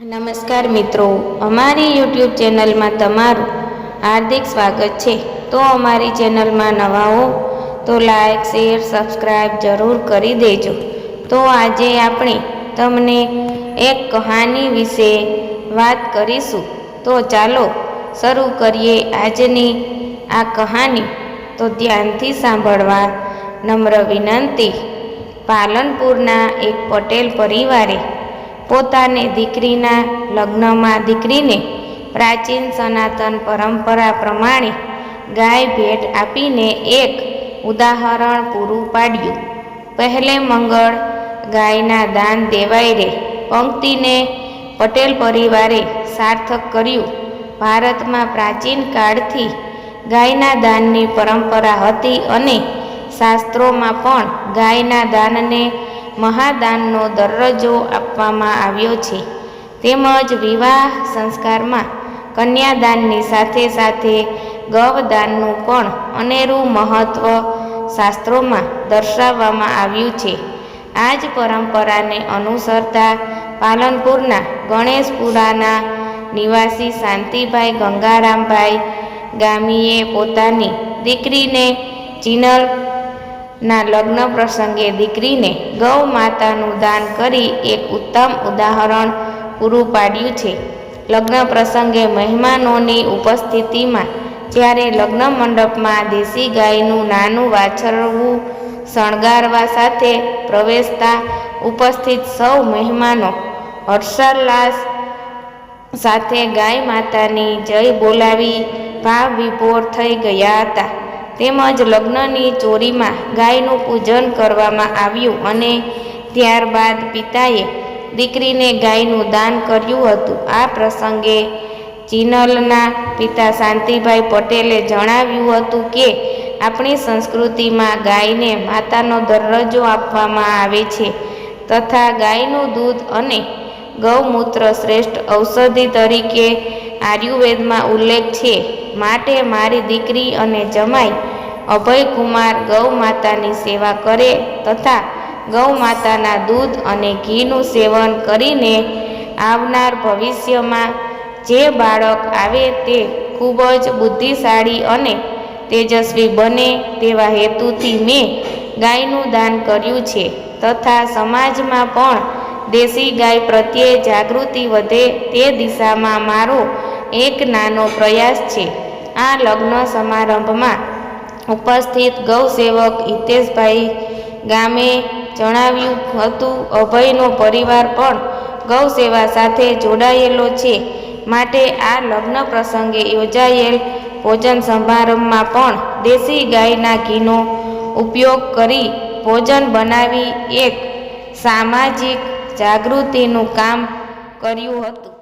નમસ્કાર મિત્રો, અમારી યુટ્યુબ ચેનલમાં તમારું હાર્દિક સ્વાગત છે. તો અમારી ચેનલમાં નવા હો, તો લાઈક, શેર સબસ્ક્રાઈબ જરૂર કરી દેજો. તો આજે આપણે તમને એક કહાની વિશે વાત કરીશું. તો ચાલો શરૂ કરીએ આજની આ કહાની. તો ધ્યાનથી સાંભળવા નમ્ર વિનંતી. પાલનપુરના એક પટેલ પરિવારે પોતાની દીકરીના લગ્નમાં દીકરીને પ્રાચીન સનાતન પરંપરા પ્રમાણે ગાય ભેટ આપીને એક ઉદાહરણ પૂરું પાડ્યું. પહેલે મંગળ ગાયના દાન દેવાય રે. પંક્તિને પટેલ પરિવારે સાર્થક કર્યું. ભારતમાં પ્રાચીન કાળથી ગાયના દાનની પરંપરા હતી અને શાસ્ત્રોમાં પણ ગાયના દાનને મહાદાનનો દરજ્જો આપવામાં આવ્યો છે. તેમજ વિવાહ સંસ્કારમાં કન્યાદાનની સાથે સાથે ગવદાનનું પણ અનેરું મહત્વ શાસ્ત્રોમાં દર્શાવવામાં આવ્યું છે. આ જ પરંપરાને અનુસરતા પાલનપુરના ગણેશપુરાના નિવાસી શાંતિભાઈ ગંગારામભાઈ ગામીએ પોતાની દીકરીને ચિનલ ના લગ્ન પ્રસંગે દીકરીને ગૌ માતાનું દાન કરી એક ઉત્તમ ઉદાહરણ પૂરું પાડ્યું છે. લગ્ન પ્રસંગે મહેમાનોની ઉપસ્થિતિમાં જ્યારે લગ્ન મંડપમાં દેશી ગાયનું નાનું વાછરવું શણગારવા સાથે પ્રવેશતા ઉપસ્થિત સૌ મહેમાનો હર્ષોલ્લાસ સાથે ગાય માતાની જય બોલાવી ભાવ વિભોર થઈ ગયા હતા. તેમજ લગ્નની ચોરીમાં ગાયનું પૂજન કરવામાં આવ્યું અને ત્યારબાદ પિતાએ દીકરીને ગાયનું દાન કર્યું હતું. આ પ્રસંગે ચિનલના પિતા શાંતિભાઈ પટેલે જણાવ્યું હતું કે, આપણી સંસ્કૃતિમાં ગાયને માતાનો દરજ્જો આપવામાં આવે છે તથા ગાયનું દૂધ અને ગૌમૂત્ર શ્રેષ્ઠ ઔષધિ તરીકે આયુર્વેદમાં ઉલ્લેખ છે, માટે મારી દીકરી અને જમાઈ અભયકુમાર ગૌ માતાની સેવા કરે તથા ગૌ માતાના દૂધ અને ઘીનું સેવન કરીને આવનાર ભવિષ્યમાં જે બાળક આવે તે ખૂબ જ બુદ્ધિશાળી અને તેજસ્વી બને તેવા હેતુથી મેં ગાયનું દાન કર્યું છે તથા સમાજમાં પણ દેશી ગાય પ્રત્યે જાગૃતિ વધે તે દિશામાં મારો એક નાનો પ્રયાસ છે. આ લગ્ન સમારંભમાં ઉપસ્થિત ગૌસેવક હિતેશભાઈ ગામે જણાવ્યું હતું, અભયનો પરિવાર પણ ગૌસેવા સાથે જોડાયેલો છે. માટે આ લગ્ન પ્રસંગે યોજાયેલ ભોજન સમારંભમાં પણ દેશી ગાયના ઘીનો ઉપયોગ કરી ભોજન બનાવી એક સામાજિક જાગૃતિનું કામ કર્યું હતું.